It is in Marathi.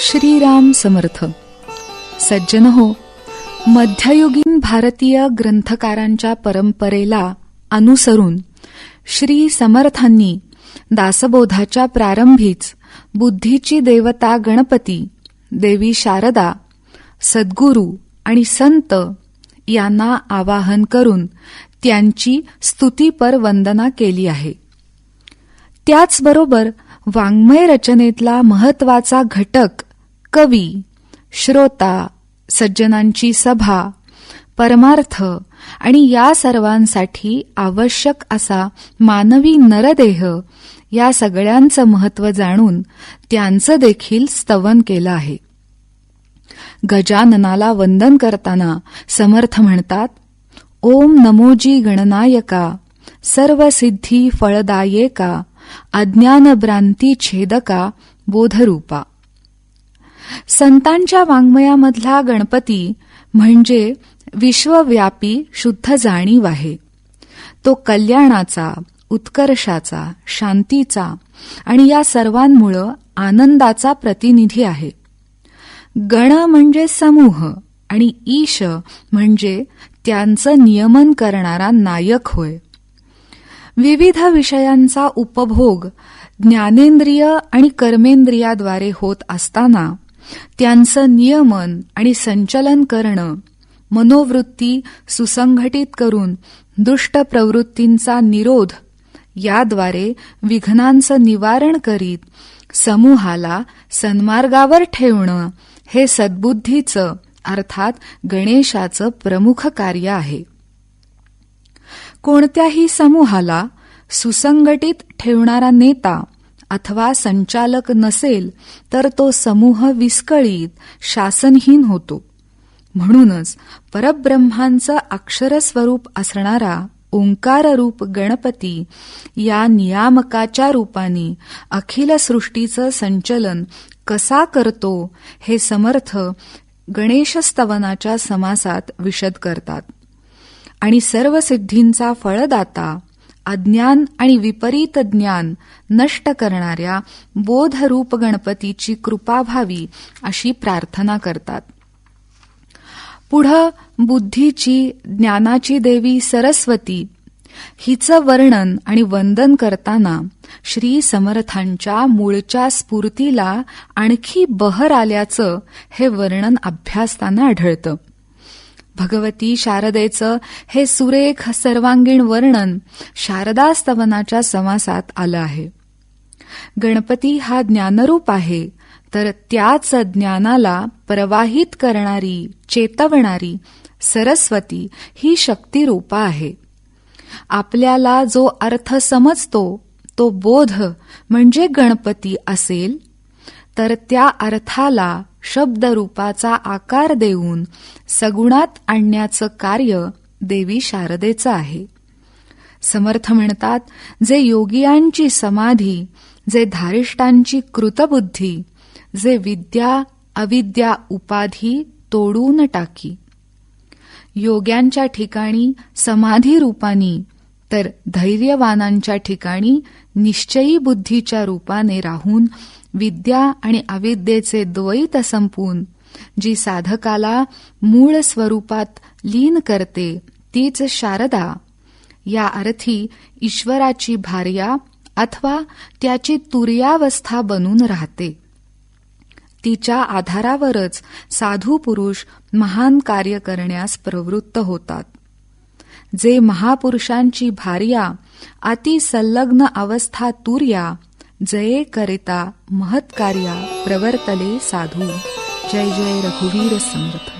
श्रीराम समर्थ. सज्जन हो मध्ययुगीन भारतीय ग्रंथकारांच्या परंपरेला अनुसरून श्री समर्थांनी दासबोधाच्या प्रारंभीच बुद्धीची देवता गणपती देवी शारदा सद्गुरू आणि संत यांना आवाहन करून त्यांची स्तुतीपर वंदना केली आहे. त्याचबरोबर वाङ्मय रचनेतला महत्त्वाचा घटक कवी श्रोता सज्जनांची सभा परमार्थ आणि या सर्वांसाठी आवश्यक असा मानवी नरदेह या सगळ्यांचं महत्त्व जाणून त्यांचं देखील स्तवन केलं आहे. गजाननाला वंदन करताना समर्थ म्हणतात ओम नमोजी गणनायका सर्व सिद्धी फळदायेका अज्ञानभ्रांती छेदका बोधरूपा. संतांच्या वाङ्मयामधला गणपती म्हणजे विश्वव्यापी शुद्ध जाणीव आहे. तो कल्याणाचा उत्कर्षाचा शांतीचा आणि या सर्वांमुळं आनंदाचा प्रतिनिधी आहे. गण म्हणजे समूह आणि ईश म्हणजे त्यांचं नियमन करणारा नायक होय. विविध विषयांचा उपभोग ज्ञानेंद्रिय आणि कर्मेंद्रियाद्वारे होत असताना त्यांचं नियमन आणि संचलन करणं मनोवृत्ती सुसंघटित करून दुष्ट प्रवृत्तींचा निरोध याद्वारे विघ्नांचं निवारण करीत समूहाला सन्मार्गावर ठेवणं हे सद्बुद्धीचं अर्थात गणेशाचं प्रमुख कार्य आहे. कोणत्याही समूहाला सुसंघटित ठेवणारा नेता अथवा संचालक नसेल तर तो समूह विस्कळीत शासनहीन होतो. म्हणूनच परब्रह्मांचं अक्षरस्वरूप असणारा ओंकाररूप गणपती या नियामकाच्या रूपाने अखिल सृष्टीचं संचलन कसा करतो हे समर्थ गणेशस्तवनाच्या समासात विशद करतात. आणि सर्व सिद्धींचा फळदाता अज्ञान आणि विपरीत ज्ञान नष्ट करणाऱ्या बोधरूप गणपतीची कृपा व्हावी अशी प्रार्थना करतात. पुढं बुद्धीची ज्ञानाची देवी सरस्वती हिचं वर्णन आणि वंदन करताना श्री समर्थांच्या मूळच्या स्फूर्तीला आणखी बहर आल्याचं हे वर्णन अभ्यासताना आढळतं. भगवती शारदेचं हे सुरेख सर्वांगीण वर्णन शारदास्तवनाच्या समासात आलं आहे. गणपती हा ज्ञानरूप आहे तर त्याच ज्ञानाला प्रवाहित करणारी चेतवणारी सरस्वती ही शक्तिरूपा आहे. आपल्याला जो अर्थ समजतो तो बोध म्हणजे गणपती असेल तर त्या अर्थाला शब्दरूपाचा आकार देऊन सगुणात आणण्याचं कार्य देवी शारदेचं आहे. समर्थ म्हणतात जे योगियांची समाधी जे धारिष्टांची कृतबुद्धी जे विद्या अविद्या उपाधी तोडून टाकी. योग्यांच्या ठिकाणी समाधी रूपानी तर धैर्यवानांच्या ठिकाणी निश्चयी बुद्धीच्या रूपाने राहून विद्या आणि अविद्येचे द्वैत संपून जी साधकाला मूळ स्वरूपात लीन करते तीच शारदा. या अर्थी ईश्वराची भार्या अथवा त्याची तुर्यावस्था बनून राहते. तिच्या आधारावरच साधू पुरुष महान कार्य करण्यास प्रवृत्त होतात. जे महापुरुषांची भार्या अति संलग्न अवस्था तुर्या जये करिता महत्कार्या प्रवर्तले साधू. जय जय रघुवीर समर्थ.